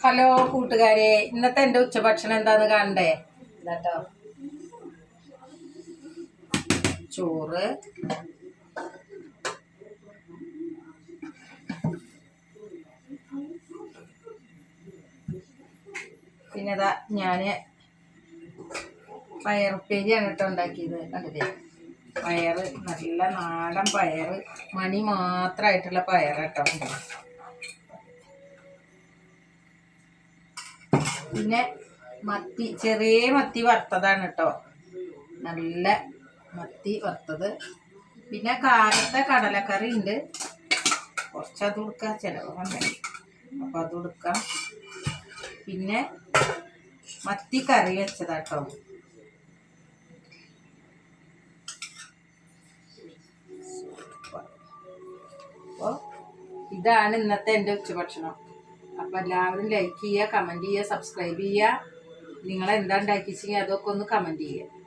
Hello കൂട്ടുകാരെ ഇന്നത്തെ എന്റെ ഉച്ചഭക്ഷണം എന്താന്ന് കാണണ്ടേ? ഇതാട്ടോ. ചോറ്. പിന്നെ ഞാൻ പയറുപ്പേരിയാണ് കേട്ടോ ഉണ്ടാക്കിയത്. കണ്ടില്ലേ? പയറ് നല്ല നാടൻ പയറ് മണി മാത്രമായിട്ടുള്ള പയർ പിന്നെ മത്തി ചെറിയ മത്തി വറുത്തതാണ് കേട്ടോ. നല്ല മത്തി വറുത്തത്. പിന്നെ കാലത്തെ കടലക്കറി ഉണ്ട്. കുറച്ച് അത് കൊടുക്കാം ചിലവ് വേണ്ടേ അപ്പോൾ അത് കൊടുക്കാം. പിന്നെ മത്തി കറി വെച്ചതാട്ടോ. അപ്പോൾ ഇതാണ് ഇന്നത്തെ എന്റെ ഉച്ചഭക്ഷണം. അപ്പോൾ എല്ലാവരും ലൈക്ക് ചെയ്യുക കമന്റ് ചെയ്യുക സബ്സ്ക്രൈബ് ചെയ്യുക. നിങ്ങൾ എന്താ ഉണ്ടാക്കിച്ചെങ്കിൽ അതൊക്കെ ഒന്ന് കമന്റ് ചെയ്യുക.